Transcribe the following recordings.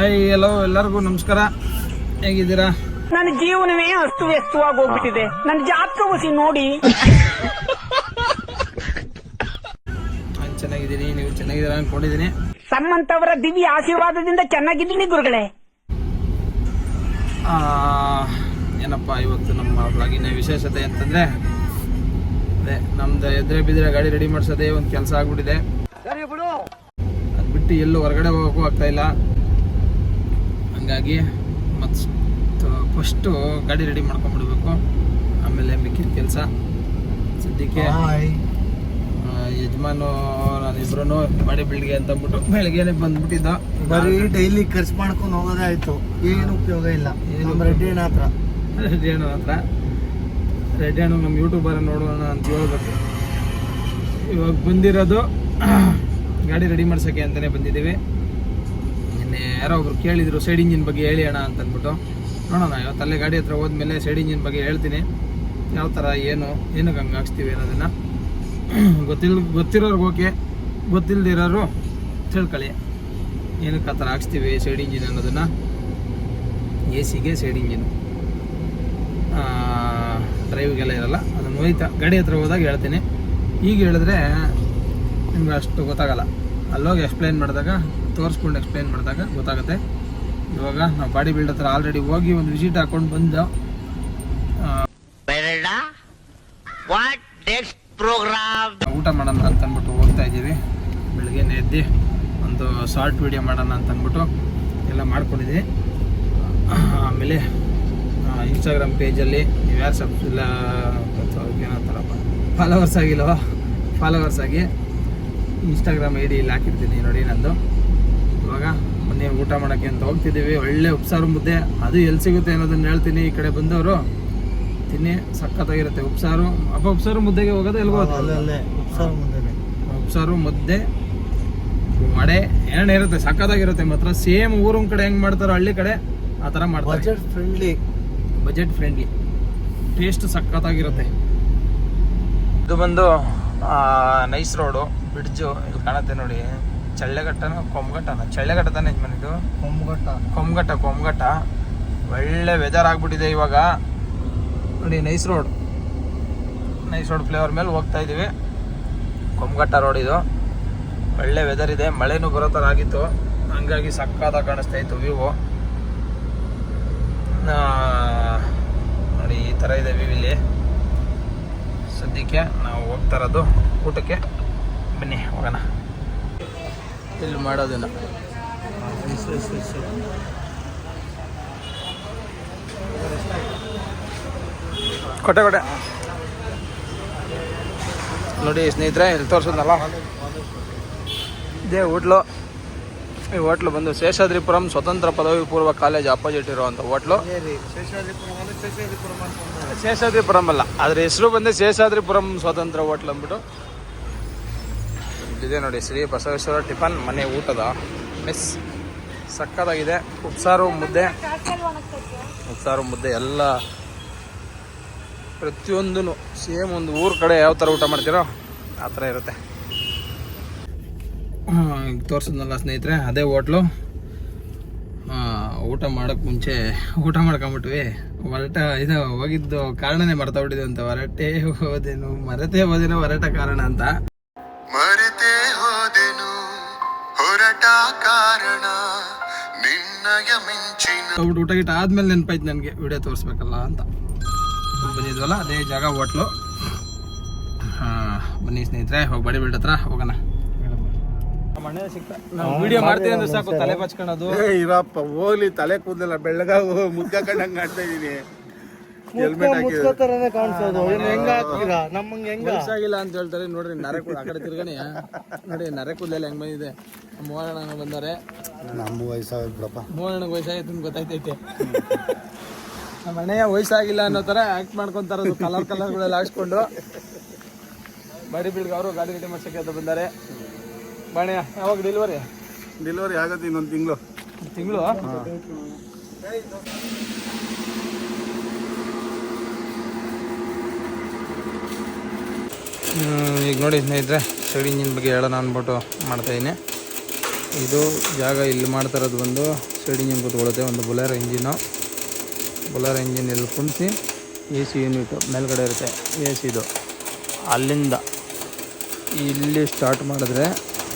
Hi ಎಲ್ಲೋ ಎಲ್ಲರಿಗೂ ನಮಸ್ಕಾರ. ಹೇಗಿದ್ದೀರಾ? ನನ್ನ ಜೀವನವೇ ಅಸ್ತವ್ಯಸ್ತವಾಗಿ ಹೋಗ್ಬಿಟ್ಟಿದೆ. ನನ್ನ ಜಾತಕ ಒಸಿ ನೋಡಿ. ನಾನು ಚೆನ್ನಾಗಿದ್ದೀನಿ ನೀವು ಚೆನ್ನಾಗಿದ್ದೀರಾ ಅನ್ಕೊಂಡಿದ್ದೀನಿ. ಸಮ್ಮಂತವರ ದಿವ್ಯ ಆಶೀರ್ವಾದದಿಂದ ಚೆನ್ನಾಗಿದ್ದೀನಿ ಗುರುಗಳೇ. ಆ, ಏನಪ್ಪ ಇವತ್ತು ನಮ್ಮ ಬ್ಲಾಗಿನ ವಿಶೇಷತೆ ಅಂತಂದ್ರೆ ಅದೇ ನಮ್ದು ಎದುರೆ ಬಿದ್ದರೆ ಗಾಡಿ ರೆಡಿ ಮಾಡಿಸೋದೇ ಒಂದು ಕೆಲಸ ಆಗ್ಬಿಟ್ಟಿದೆ. ಅದು ಬಿಟ್ಟು ಎಲ್ಲೂ ಹೊರಗಡೆ ಹೋಗೋಕ್ಕೂ ಆಗ್ತಾ ಇಲ್ಲ. ಹಂಗಾಗಿ ಮತ್ತು ಫಸ್ಟು ಗಾಡಿ ರೆಡಿ ಮಾಡ್ಕೊಂಡ್ಬಿಡ್ಬೇಕು ಆಮೇಲೆ ಮಿಕ್ಕಿದ ಕೆಲಸ. ಸದ್ಯಕ್ಕೆ ಯಜಮಾನು ನಾನಿಬ್ರು ಬಾಡಿ ಬಿಲ್ಡ್ಗೆ ಅಂತ ಅಂದ್ಬಿಟ್ಟು ಬೆಳಗ್ಗೆನೆ ಬಂದ್ಬಿಟ್ಟಿದ್ದ. ಬರೀ ಡೈಲಿ ಖರ್ಚು ಮಾಡ್ಕೊಂಡು ಹೋಗೋದೇ ಆಯ್ತು. ಏನು ಉಪಯೋಗ ಇಲ್ಲ. ನಮ್ಮ ರೆಡ್ಡಿ ಅಣ್ಣ ಹತ್ರ. ರೆಡ್ಡಿ ಅಣ್ಣ ಹತ್ರ. ರೆಡ್ಡಿ ಅಣ್ಣ ನಮ್ಮ ಯೂಟ್ಯೂಬರ್ ನೋಡೋಣ ಅಂತ ಹೇಳ್ಬೇಕು. ಇವಾಗ ಬಂದಿರೋದು ಗಾಡಿ ರೆಡಿ ಮಾಡ್ಸೋಕ್ಕೆ ಅಂತಲೇ ಬಂದಿದ್ದೀವಿ. ನಿನ್ನೆ ಯಾರೋ ಒಬ್ರು ಕೇಳಿದ್ರು, ಸೈಡ್ ಇಂಜಿನ್ ಬಗ್ಗೆ ಹೇಳಿ ಅಣ್ಣ ಅಂತ ಅಂದ್ಬಿಟ್ಟು. ನೋಡೋಣ ಇವತ್ತಲ್ಲೇ ಗಾಡಿ ಹತ್ರ ಹೋದ್ಮೇಲೆ ಸೈಡ್ ಇಂಜಿನ್ ಬಗ್ಗೆ ಹೇಳ್ತೀನಿ. ಯಾವ ಥರ, ಏನು ಏನಕ್ಕೆ ಹಂಗೆ ಹಾಕ್ಸ್ತೀವಿ ಅನ್ನೋದನ್ನು. ಗೊತ್ತಿಲ್, ಗೊತ್ತಿರೋರ್ಗೆ ಓಕೆ ಗೊತ್ತಿಲ್ಲದಿರೋರು ತಿಳ್ಕೊಳ್ಳಿ. ಏನಕ್ಕೆ ಆ ಥರ ಹಾಕ್ಸ್ತೀವಿ ಸೈಡ್ ಇಂಜಿನ್ ಅನ್ನೋದನ್ನು? ಎ ಸಿಗೆ ಸೈಡ್ ಇಂಜಿನ್. ಡ್ರೈವ್ಗೆಲ್ಲ ಇರಲ್ಲ, ಅದನ್ನು ಹೋಯ್ತಾ ಗಾಡಿ ಹತ್ರ ಹೋದಾಗ ಹೇಳ್ತೀನಿ. ಈಗ ಹೇಳಿದ್ರೆ ನಿಮ್ಗೆ ಅಷ್ಟು ಗೊತ್ತಾಗಲ್ಲ. ಅಲ್ಲೋಗಿ ಎಕ್ಸ್ಪ್ಲೈನ್ ಮಾಡಿದಾಗ ತೋರಿಸ್ಕೊಂಡು ಎಕ್ಸ್ಪ್ಲೈನ್ ಮಾಡಿದಾಗ ಗೊತ್ತಾಗುತ್ತೆ. ಇವಾಗ ನಾವು ಬಾಡಿ ಬಿಲ್ಡ್ ಹತ್ರ ಆಲ್ರೆಡಿ ಹೋಗಿ ಒಂದು ವಿಸಿಟ್ ಹಾಕೊಂಡು ಬಂದು ಊಟ ಮಾಡೋಣ ಅಂತ ಅಂದ್ಬಿಟ್ಟು ಹೋಗ್ತಾ ಇದ್ದೀವಿ. ಬೆಳಗ್ಗೆನೇ ಎದ್ದು ಒಂದು ಶಾರ್ಟ್ ವಿಡಿಯೋ ಮಾಡೋಣ ಅಂತ ಅಂದ್ಬಿಟ್ಟು ಎಲ್ಲ ಮಾಡ್ಕೊಂಡಿದ್ದೀವಿ ಆಮೇಲೆ ಇನ್ಸ್ಟಾಗ್ರಾಮ್ ಪೇಜಲ್ಲಿ ನೀವು ಯಾರು ಸಬ್ ಇಲ್ಲ ಏನಂತಾರಪ್ಪ ಫಾಲೋವರ್ಸ್ ಆಗಿಲ್ಲವ ಫಾಲೋವರ್ಸ್ ಆಗಿ ಇನ್ಸ್ಟಾಗ್ರಾಮ್ ಐ ಡಿ ಇಲ್ಲಿ ಹಾಕಿರ್ತೀನಿ ನೋಡಿ ನಂದು. ಇವಾಗ ಮೊನ್ನೆ ಊಟ ಮಾಡೋಕ್ಕೆ ಅಂತ ಹೋಗ್ತಿದ್ದೀವಿ. ಒಳ್ಳೆ ಉಪ್ಸಾರು ಮುದ್ದೆ. ಅದು ಎಲ್ಲಿ ಸಿಗುತ್ತೆ ಅನ್ನೋದನ್ನ ಹೇಳ್ತೀನಿ. ಈ ಕಡೆ ಬಂದವರು ತಿನ್ನಿ. ಸಖತ್ತಾಗಿರುತ್ತೆ ಉಪ್ಸಾರು. ಅಪ್ಪ ಉಪ್ಸಾರು ಮುದ್ದೆಗೆ ಹೋಗೋದು ಎಲ್ಗೋ ಅಲ್ಲೇ ಉಪ್ಸಾರ ಮುಂದೆ ಉಪ್ಸಾರು ಮುದ್ದೆ ವಡೆ ಇರುತ್ತೆ. ಸಖತ್ತಾಗಿರುತ್ತೆ ಮಾತ್ರ. ಸೇಮ್ ಊರಿನ ಕಡೆ ಹೆಂಗೆ ಮಾಡ್ತಾರೋ ಹಳ್ಳಿ ಕಡೆ ಆ ಥರ ಮಾಡ್ತಾರೆ. Budget friendly budget friendly taste ಸಖತ್ತಾಗಿರುತ್ತೆ. ಇದು ಬಂದು ನೈಸ್ ರೋಡು ಬ್ರಿಡ್ಜು. ಇಲ್ಲಿ ಕಾಣುತ್ತೆ ನೋಡಿ. ಚಳ್ಳೆಘಟ್ಟನ ಕೊಂಬಘಟ್ಟನ ಚಳ್ಳೆಘಟ್ಟ ತಾನೆ ಯಜಮಾನ ಇದು? ಕೊಂಬಗಟ್ಟ. ಕೊಂಬಘಟ್ಟ ಕೊಂಬಘಟ್ಟ ಒಳ್ಳೆ ವೆದರ್ ಆಗ್ಬಿಟ್ಟಿದೆ ಇವಾಗ. ನೋಡಿ nice road nice road flavour ಮೇಲೆ ಹೋಗ್ತಾ ಇದ್ದೀವಿ. ಕೊಂಬಘಟ್ಟ ರೋಡ್ ಇದು. ಒಳ್ಳೆ ವೆದರ್ ಇದೆ. ಮಳೆನೂ ಬರೋ ಥರ ಆಗಿತ್ತು. ಹಂಗಾಗಿ ಸಕ್ಕತ್ತಾಗಿ ಕಾಣಿಸ್ತಾ ಇತ್ತು ವ್ಯೂವು ನೋಡಿ ಈ ಥರ ಇದೆ ವ್ಯೂ ಇಲ್ಲಿ. ಸದ್ಯಕ್ಕೆ ನಾವು ಹೋಗ್ತಾ ಇರೋದು ಊಟಕ್ಕೆ. ಬನ್ನಿ ಹೋಗೋಣ. ಇಲ್ಲಿ ಮಾಡೋದಿಲ್ಲ. ಕೊಟ್ಟೆ ಕೊಟ್ಟೆ. ನೋಡಿ ಸ್ನೇಹಿತರೆ ಇಲ್ಲಿ ತೋರಿಸೋದಲ್ಲ. ಇದೇ ಹೋಟ್ಲು. ಈ ಹೋಟ್ಲು ಬಂದು ಶೇಷಾದ್ರಿಪುರಂ ಸ್ವತಂತ್ರ ಪದವಿ ಪೂರ್ವ ಕಾಲೇಜ್ ಅಪೋಸಿಟ್ ಇರುವಂಥ ಹೋಟ್ಲು. ಶೇಷಾದ್ರಿಪುರಂ ಶೇಷಾದ್ರಿಪುರಂ ಶೇಷಾದ್ರಿಪುರಂ ಅಲ್ಲ ಅದ್ರ ಹೆಸರು ಬಂದು ಶೇಷಾದ್ರಿಪುರಂ ಸ್ವತಂತ್ರ ಹೋಟ್ಲ್ ಅಂದ್ಬಿಟ್ಟು ಇಲ್ಲಿದೆ ನೋಡಿ. ಶ್ರೀ ಬಸವೇಶ್ವರ ಟಿಫನ್ ಮನೆ ಊಟದ ಮಿಸ್. ಸಕ್ಕದಾಗಿದೆ ಉಪ್ಸಾರು, ಮುದ್ದೆ. ಉಪ್ಸಾರು, ಮುದ್ದೆ ಎಲ್ಲ ಪ್ರತಿಯೊಂದೂ ಸೇಮ್ ಒಂದು ಊರ ಕಡೆ ಯಾವ ಥರ ಊಟ ಮಾಡ್ತೀರೋ ಆ ಥರ ಇರುತ್ತೆ. ತೋರಿಸಿದ್ನಲ್ಲ ಸ್ನೇಹಿತರೆ, ಅದೇ ಹೋಟ್ಲು. ಊಟ ಮಾಡೋಕ್ಕೆ ಮುಂಚೆ ಊಟ ಮಾಡ್ಕೊಂಬಿಟ್ವಿ. ಹೊರಟ ಇದು ಹೋಗಿದ್ದು ಕಾರಣನೇ ಮರ್ತೋಗ್ಬಿಟ್ಟಿದೆ ಅಂತ. ಹೊರಟೆ ಹೋದೇನು, ಮರೆತೇ ಹೋದೇನೋ ಹೊರಟ ಕಾರಣ ಅಂತ. ಹೋಗ್ಬಿಟ್ಟು ಊಟ ಗಿಟ ಆದ್ಮೇಲೆ ನೆನಪಾಯ್ತು ನನಗೆ ವಿಡಿಯೋ ತೋರಿಸ್ಬೇಕಲ್ಲ ಅಂತ. ಬಂದಿದ್ವಲ್ಲ ಅದೇ ಜಾಗ ಹೋಟ್ಲು. ಹಾಂ ಬನ್ನಿ ಸ್ನೇಹಿತರೆ ಹೋಗಿ ಬಡಿ ಬಿಲ್ಡ್ ಹತ್ರ ಹೋಗೋಣ. ವಿಡಿಯೋ ಮಾಡ್ತೀನಿ ಅಂದ್ರೆ ಸಾಕು ತಲೆ ಬಚ್ಕೊಳೋದು. ಇರಪ್ಪ ಹೋಗ್ಲಿ ತಲೆ ಕೂದಲೆಲ್ಲ ಬೆಳ್ಳಗಾಗ ಮುದ್ಕಂಡಂಗ್ ಕಾಣ್ತಾ ಇದೀನಿ. ಹೆಲ್ಮೆಟ್ ಹಾಕಿ ಮುಚ್ಕೋತಾರನೇ ಕಾಣಿಸೋದು. ಇನ್ನು ಹೆಂಗ ಹಾಕ್ತೀರಾ? ನಮ್ಮಂಗೆ ಹೆಂಗ? ವಯಸ್ಸಾಗಿಲ್ಲ ಅಂತ ಹೇಳ್ತಾರೆ. ನೋಡ್ರಿ ನರೆ ಕೂದ ಆ ಕಡೆ ತಿರ್ಗಣಿ ನೋಡಿ ನರೆ ಕೂದಲೆಲ್ಲ ಹೆಂಗ್ ಬಂದಿದೆ. ಮೋಹನ ಬಂದಾರೆ ನಮ್ಮ ವಯಸ್ಸಾಗಿ ಬಿಡಪ್ಪ. ವಯಸ್ಸಾಗೈತೆ ಅಂತ ಗೊತ್ತಾಯ್ತೈತೆ. ನಮ್ಮ ಅಣ್ಣಯ್ಯ ವಯಸ್ಸಾಗಿಲ್ಲ ಅನ್ನೋ ಥರ ಆ್ಯಕ್ಟ್ ಮಾಡ್ಕೊಂತಾರ ಕಲರ್ ಕಲರ್ಗಳೆಲ್ಲ ಹಾಕ್ಸ್ಕೊಂಡು. ಬಾಡಿ ಬಿಲ್ಡ್ಗೆ ಅವರು ಗಾಡಿ ಗಡಿ ಮಾಡ್ಸಕ್ಕೆ ಅಂತ ಬಂದಾರೆ. ಬಾಣಯ್ಯ ಯಾವಾಗ ಡೆಲಿವರಿ ಡೆಲಿವರಿ ಆಗತ್ತೆ ಇನ್ನೊಂದು ತಿಂಗಳು. ತಿಂಗಳು? ಈಗ ನೋಡಿ ಸ್ನೇಹಿತರೆ ಸೈಡ್ ಇಂಜಿನ್ ಬಗ್ಗೆ ಹೇಳೋಣ ಅಂದ್ಬಿಟ್ಟು ಮಾಡ್ತಾಯಿದ್ದೀನಿ ಇದು ಜಾಗ ಇಲ್ಲಿ ಮಾಡ್ತಾ ಇರೋದು ಬಂದು ಸೈಡ್ ಇಂಜಿನ್ ಕೂತ್ಕೊಳ್ಳುತ್ತೆ, ಒಂದು ಬುಲೆರೋ ಇಂಜಿನು. ಬುಲೆರೋ ಇಂಜಿನ್ ಇಲ್ಲಿ ಕುಣಿಸಿ ಎ ಸಿ ಯೂನಿಟು ಮೇಲ್ಗಡೆ ಇರುತ್ತೆ ಎ ಸಿದು ಅಲ್ಲಿಂದ ಇಲ್ಲಿ ಸ್ಟಾರ್ಟ್ ಮಾಡಿದ್ರೆ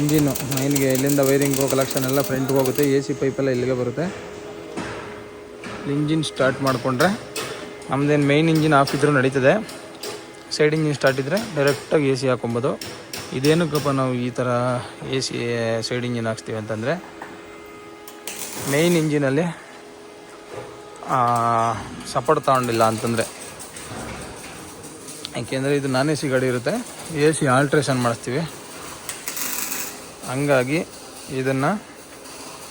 ಇಂಜಿನು ಮೈನ್ಗೆ ಇಲ್ಲಿಂದ ವೈರಿಂಗು ಕಲೆಕ್ಷನ್ ಎಲ್ಲ ಫ್ರಂಟ್ಗೆ ಹೋಗುತ್ತೆ ಎ ಸಿ ಪೈಪೆಲ್ಲ ಇಲ್ಲಿಗೆ ಬರುತ್ತೆ. ಇಂಜಿನ್ ಸ್ಟಾರ್ಟ್ ಮಾಡಿಕೊಂಡ್ರೆ ನಮ್ಮದೇನು ಮೈನ್ ಇಂಜಿನ್ ಆಫ್ ಇದ್ರೂ ನಡೀತದೆ. ಸೈಡ್ ಇಂಜಿನ್ ಸ್ಟಾರ್ಟ್ ಇದ್ದರೆ ಡೈರೆಕ್ಟಾಗಿ ಎ ಸಿ ಹಾಕೊಬೋದು. ಇದೇನಕ್ಕಪ್ಪ ನಾವು ಈ ಥರ ಎ ಸಿ ಸೈಡ್ ಇಂಜಿನ್ ಹಾಕ್ಸ್ತೀವಿ ಅಂತಂದರೆ ಮೇಯ್ನ್ ಇಂಜಿನಲ್ಲಿ ಸಪೋರ್ಟ್ ತಗೊಂಡಿಲ್ಲ ಅಂತಂದರೆ. ಯಾಕೆಂದರೆ ಇದು ನಾನ್ ಎ ಸಿ ಗಾಡಿ ಇರುತ್ತೆ. ಎ ಸಿ ಆಲ್ಟ್ರೇಷನ್ ಮಾಡಿಸ್ತೀವಿ. ಹಂಗಾಗಿ ಇದನ್ನು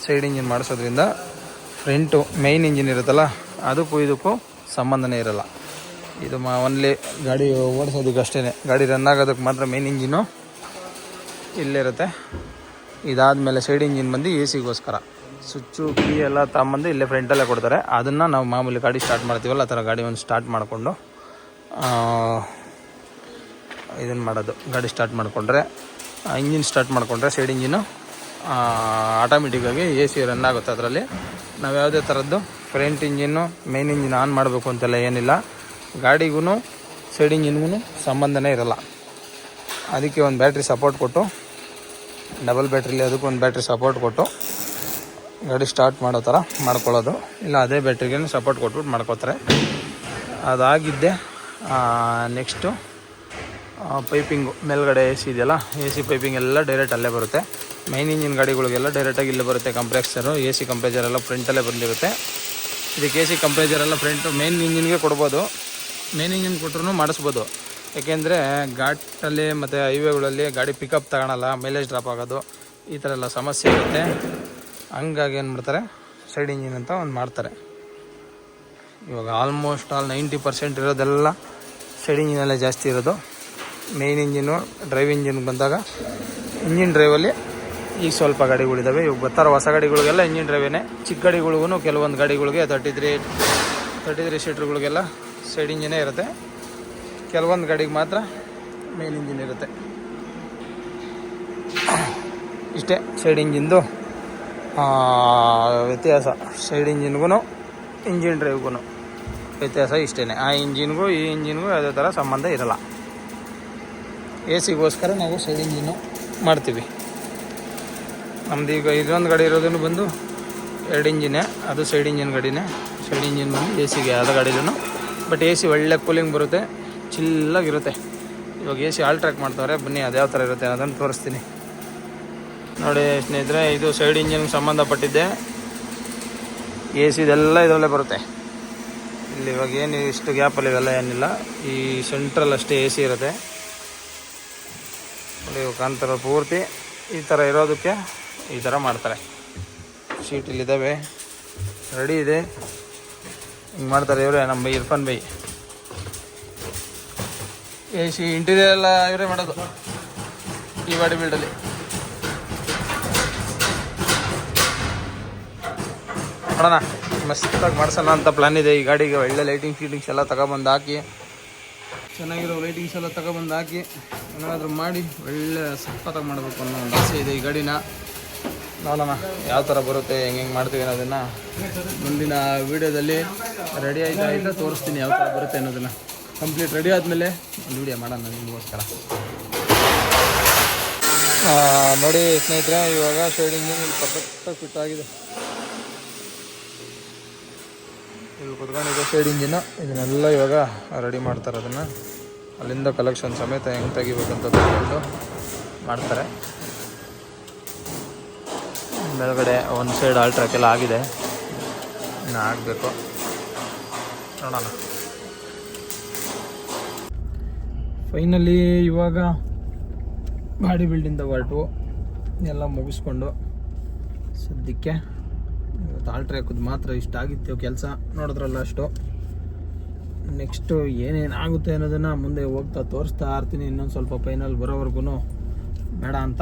ಸೈಡ್ ಇಂಜಿನ್ ಮಾಡಿಸೋದ್ರಿಂದ ಫ್ರಂಟು ಮೇಯ್ನ್ ಇಂಜಿನ್ ಇರುತ್ತಲ್ಲ, ಅದಕ್ಕೂ ಇದಕ್ಕೂ ಸಂಬಂಧನೇ ಇರಲ್ಲ. ಇದು ಮಾ ಒನ್ಲಿ ಗಾಡಿ ಓಡಿಸೋದಕ್ಕೆ ಅಷ್ಟೇ ಗಾಡಿ ರನ್ ಆಗೋದಕ್ಕೆ ಮಾತ್ರ ಮೇನ್ ಇಂಜಿನು ಇಲ್ಲಿರುತ್ತೆ ಇದಾದಮೇಲೆ ಸೈಡ್ ಇಂಜಿನ್ ಬಂದು ಎ ಸಿಗೋಸ್ಕರ ಸ್ವಿಚ್ಚು ಕೀ ಎಲ್ಲ ತಗೊಂಬಂದು ಇಲ್ಲೇ ಫ್ರಂಟಲ್ಲೇ ಕೊಡ್ತಾರೆ. ಅದನ್ನು ನಾವು ಮಾಮೂಲಿ ಗಾಡಿ ಸ್ಟಾರ್ಟ್ ಮಾಡ್ತೀವಲ್ಲ, ಆ ಥರ ಗಾಡಿ ಒಂದು ಸ್ಟಾರ್ಟ್ ಮಾಡಿಕೊಂಡು ಇದನ್ನು ಮಾಡೋದು. ಗಾಡಿ ಸ್ಟಾರ್ಟ್ ಮಾಡಿಕೊಂಡ್ರೆ ಇಂಜಿನ್ ಸ್ಟಾರ್ಟ್ ಮಾಡಿಕೊಂಡ್ರೆ ಸೈಡ್ ಇಂಜಿನು ಆಟೋಮೆಟಿಕ್ಕಾಗಿ ಎ ಸಿ ರನ್ ಆಗುತ್ತೆ ಅದರಲ್ಲಿ. ನಾವು ಯಾವುದೇ ಥರದ್ದು ಫ್ರಂಟ್ ಇಂಜಿನ್ನು ಮೇನ್ ಇಂಜಿನ್ ಆನ್ ಮಾಡಬೇಕು ಅಂತೆಲ್ಲ ಏನಿಲ್ಲ. ಗಾಡಿಗೂ ಸೈಡಿಂಗ್ ಇಂಜಿನ್ಗೂ ಸಂಬಂಧನೇ ಇರಲ್ಲ. ಅದಕ್ಕೆ ಒಂದು ಬ್ಯಾಟ್ರಿ ಸಪೋರ್ಟ್ ಕೊಟ್ಟು, ಡಬಲ್ ಬ್ಯಾಟ್ರಿಲಿ ಅದಕ್ಕೆ ಒಂದು ಬ್ಯಾಟ್ರಿ ಸಪೋರ್ಟ್ ಕೊಟ್ಟು, ಗಾಡಿ ಸ್ಟಾರ್ಟ್ ಮಾಡೋ ಥರ ಮಾಡ್ಕೊಳ್ಳೋದು. ಇಲ್ಲ, ಅದೇ ಬ್ಯಾಟ್ರಿಗೆ ಸಪೋರ್ಟ್ ಕೊಟ್ಬಿಟ್ಟು ಮಾಡ್ಕೋತಾರೆ. ಅದಾಗಿದ್ದೆ ನೆಕ್ಸ್ಟು ಪೈಪಿಂಗು ಮೇಲ್ಗಡೆ ಎ ಸಿ ಇದೆಯಲ್ಲ, ಎ ಸಿ ಪೈಪಿಂಗ್ ಎಲ್ಲ ಡೈರೆಕ್ಟ್ ಅಲ್ಲೇ ಬರುತ್ತೆ. ಮೈನ್ ಇಂಜಿನ್ ಗಾಡಿಗಳಿಗೆಲ್ಲ ಡೈರೆಕ್ಟಾಗಿ ಇಲ್ಲೇ ಬರುತ್ತೆ ಕಂಪ್ರೆಸರು, ಎ ಸಿ ಕಂಪ್ರೆಸರ್ ಎಲ್ಲ ಫ್ರಂಟಲ್ಲೇ ಬಂದಿರುತ್ತೆ. ಇದಕ್ಕೆ ಎ ಸಿ ಕಂಪ್ರೆಸರ್ ಎಲ್ಲ ಫ್ರಂಟು, ಮೇನ್ ಇಂಜಿನ್ಗೆ ಕೊಡ್ಬೋದು. ಮೇನ್ ಇಂಜಿನ್ ಕೊಟ್ಟರು ಮಾಡಿಸ್ಬೋದು. ಯಾಕೆಂದರೆ ಘಾಟಲ್ಲಿ ಮತ್ತು ಹೈವೇಗಳಲ್ಲಿ ಗಾಡಿ ಪಿಕಪ್ ತಗೊಳಲ್ಲ, ಮೈಲೇಜ್ ಡ್ರಾಪ್ ಆಗೋದು, ಈ ಥರ ಎಲ್ಲ ಸಮಸ್ಯೆ ಇರುತ್ತೆ. ಹಂಗಾಗಿ ಏನು ಮಾಡ್ತಾರೆ? ಸೈಡ್ ಇಂಜಿನ್ ಅಂತ ಒಂದು ಮಾಡ್ತಾರೆ. ಇವಾಗ ಆಲ್ಮೋಸ್ಟ್ ಆಲ್ ನೈಂಟಿ ಪರ್ಸೆಂಟ್ ಇರೋದೆಲ್ಲ ಸೈಡ್ ಇಂಜಿನಲ್ಲೇ ಜಾಸ್ತಿ ಇರೋದು. ಮೇಯ್ನ್ ಇಂಜಿನು ಡ್ರೈವ್ ಇಂಜಿನ್ ಬಂದಾಗ ಇಂಜಿನ್ ಡ್ರೈವಲ್ಲಿ ಈಗ ಸ್ವಲ್ಪ ಗಾಡಿಗಳಿದ್ದಾವೆ ಇವಾಗ ಬರ್ತಾರೋ ಹೊಸ ಗಾಡಿಗಳಿಗೆಲ್ಲ ಇಂಜಿನ್ ಡ್ರೈವೇನೆ ಚಿಕ್ಕ ಗಾಡಿಗಳಿಗೂ ಕೆಲವೊಂದು ಗಾಡಿಗಳಿಗೆ ತರ್ಟಿ ತ್ರೀ ತರ್ಟಿ ತ್ರೀ ಸೀಟ್ರ್ಗಳಿಗೆಲ್ಲ ಸೈಡ್ ಇಂಜಿನೇ ಇರುತ್ತೆ. ಕೆಲವೊಂದು ಗಾಡಿಗೆ ಮಾತ್ರ ಮೇನ್ ಇಂಜಿನ್ ಇರುತ್ತೆ. ಇಷ್ಟೇ ಸೈಡ್ ಇಂಜಿನ್ದು ವ್ಯತ್ಯಾಸ. ಸೈಡ್ ಇಂಜಿನ್ಗೂ ಇಂಜಿನ್ ಡ್ರೈವ್ಗೂ ವ್ಯತ್ಯಾಸ ಇಷ್ಟೇ ಆ ಇಂಜಿನ್ಗೂ, ಈ ಇಂಜಿನ್ಗೂ ಯಾವುದೇ ಥರ ಸಂಬಂಧ ಇರಲ್ಲ. ಎ ಸಿಗೋಸ್ಕರ ನಾವು ಸೈಡ್ ಇಂಜಿನ್ನು ಮಾಡ್ತೀವಿ. ನಮ್ದು ಈಗ ಇದೊಂದು ಗಾಡಿ ಇರೋದನ್ನು ಬಂದು ಎರಡು ಇಂಜಿನೇ ಅದು ಸೈಡ್ ಇಂಜಿನ್ ಗಾಡಿನೇ. ಸೈಡ್ ಇಂಜಿನ್ ಬಂದು ಎ ಸಿಗೆ ಯಾವುದೇ ಗಾಡಿಲೂ ಬಟ್ ಎ ಸಿ ಒಳ್ಳೆ ಕೂಲಿಂಗ್ ಬರುತ್ತೆ, ಚಿಲ್ಲಾಗಿರುತ್ತೆ. ಇವಾಗ ಎ ಸಿ ಆಲ್ ಟ್ರ್ಯಾಕ್ ಮಾಡ್ತಾರೆ ಬನ್ನಿ ಅದು ಯಾವ ಥರ ಇರುತ್ತೆ ಅನ್ನೋದನ್ನು ತೋರಿಸ್ತೀನಿ. ನೋಡಿ ಸ್ನೇಹಿತರೆ, ಇದು ಸೈಡ್ ಇಂಜಿನ್ಗೆ ಸಂಬಂಧಪಟ್ಟಿದ್ದೆ. ಎ ಸಿದೆಲ್ಲ ಇದರಲ್ಲೇ ಬರುತ್ತೆ. ಇಲ್ಲಿ ಇವಾಗ ಏನು ಇಷ್ಟು ಗ್ಯಾಪಲ್ಲಿ ಇವೆಲ್ಲ ಏನಿಲ್ಲ. ಈ ಸೆಂಟ್ರಲ್ ಅಷ್ಟೇ ಎ ಸಿ ಇರುತ್ತೆ. ನೋಡಿ ಕಾಣ್ತಾರ ಪೂರ್ತಿ ಈ ಥರ ಇರೋದಕ್ಕೆ ಈ ಥರ ಮಾಡ್ತಾರೆ. ಸೀಟ್ ಇಲ್ಲಿದ್ದಾವೆ ರೆಡಿ ಇದೆ. ಹಿಂಗೆ ಮಾಡ್ತಾರೆ ಇವರೇ ನಮ್ಮ bhai Irfan bhai. A C interior ಎಲ್ಲ ಇವರೇ ಮಾಡೋದು. ಈ ಬಾಡಿ ಬಿಲ್ಡಲ್ಲಿ ನೋಡೋಣ ಮಸ್ತಾಗಿ ಮಾಡ್ಸೋಣ ಅಂತ ಪ್ಲಾನ್ ಇದೆ. ಈ ಗಾಡಿಗೆ ಒಳ್ಳೆ ಲೈಟಿಂಗ್ ಶೀಟಿಂಗ್ಸ್ ಎಲ್ಲ ತಗೊಬಂದು ಹಾಕಿ. ಚೆನ್ನಾಗಿರೋ ಲೈಟಿಂಗ್ಸ್ ಎಲ್ಲ ತಗೊಬಂದು ಹಾಕಿ ಏನಾದರೂ ಮಾಡಿ ಒಳ್ಳೆ ಸಖತ್ತಾಗಿ ಮಾಡಬೇಕು ಅನ್ನೋ ಒಂದು ಆಸೆ ಇದೆ ಈ ಗಾಡಿನ. ನೋಡೋಣ. ಯಾವ ಥರ ಬರುತ್ತೆ, ಹೆಂಗೆ ಹೆಂಗೆ ಮಾಡ್ತೀವಿ ಅನ್ನೋದನ್ನು ಮುಂದಿನ ವೀಡಿಯೋದಲ್ಲಿ ರೆಡಿ ಆಯ್ತಾ ಇಲ್ಲ ತೋರಿಸ್ತೀನಿ ಯಾವ ಥರ ಬರುತ್ತೆ ಅನ್ನೋದನ್ನು. ಕಂಪ್ಲೀಟ್ ರೆಡಿ ಆದಮೇಲೆ ಒಂದು ವೀಡಿಯೋ ಮಾಡೋಣ ನಿಮಗೋಸ್ಕರ. ನೋಡಿ ಸ್ನೇಹಿತರೆ, ಇವಾಗ ಶೇಡಿಂಗ್ ಪರ್ಫೆಕ್ಟಾಗಿ ಫಿಟ್ ಆಗಿದೆ. ಇದು ಕುತ್ಕೊಂಡಿದೆ ಶೇಡಿಂಗಿನ ಇದನ್ನೆಲ್ಲ ಇವಾಗ ರೆಡಿ ಮಾಡ್ತಾರೆ ಅದನ್ನು ಅಲ್ಲಿಂದ ಕಲೆಕ್ಷನ್ ಸಮೇತ ಹೆಂಗೆ ತೆಗಿಬೇಕಂತ ತಗೊಂಡು ಮಾಡ್ತಾರೆ. ಮೇಲ್ಗಡೆ ಒಂದು ಸೈಡ್ ಆಲ್ಟ್ರಾಕ್ ಎಲ್ಲ ಆಗಿದೆ. ಇನ್ನು ಆಗಬೇಕು. ನೋಡೋಣ. ಫೈನಲಿ ಇವಾಗ ಬಾಡಿ ಬಿಲ್ಡಿಂದ ಹೊರಟು ಎಲ್ಲ ಮುಗಿಸ್ಕೊಂಡು ಸದ್ಯಕ್ಕೆ ಇವತ್ತು ಆಲ್ಟ್ರಾಕದ್ದು ಮಾತ್ರ ಇಷ್ಟ ಆಗಿತ್ತು ಕೆಲಸ. ನೋಡಿದ್ರಲ್ಲ ಅಷ್ಟು. ನೆಕ್ಸ್ಟು ಏನೇನು ಆಗುತ್ತೆ ಅನ್ನೋದನ್ನು ಮುಂದೆ ಹೋಗ್ತಾ ತೋರಿಸ್ತಾ ಇರ್ತೀನಿ. ಇನ್ನೊಂದು ಸ್ವಲ್ಪ ಫೈನಲ್ ಬರೋವರೆಗೂ ಬೇಡ ಅಂತ.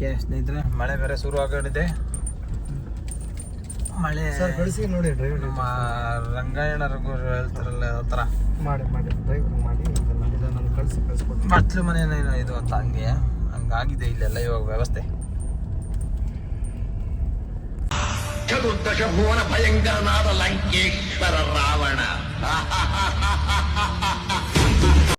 ಓಕೆ ಸ್ನೇಹಿತರೆ ಮಳೆ ಬೇರೆ ಶುರು ಆಗಿದೆ ಮಳೆ ಸರ್ ಕಳಿಸಿ ನೋಡಿ ಡ್ರೈವರ್ ನಮ್ಮ ರಂಗಾಯಣ ರಘುವರು ಹೇಳ್ತಾರಲ್ಲ ಯಾವ ಥರ. ಮಾಡಿ ಮಾಡಿ ಡ್ರೈವ್ ಮಾಡಿ ನಾನು ಕಳಿಸಿ ಕಳಿಸ್ಕೊಡ್ತೀನಿ. ಮತ್ತೆ ಮನೇನೇನೋ ಇದು ಅಂತ ಹಂಗೆ ಹಂಗಾಗಿದೆ ಇಲ್ಲೆಲ್ಲ ಇವಾಗ ವ್ಯವಸ್ಥೆ. ಚತುರ್ದಶ ಭುವನ ಭಯಂಕರನಾದ ಲಂಕೇಶ್ವರ ರಾವಣ.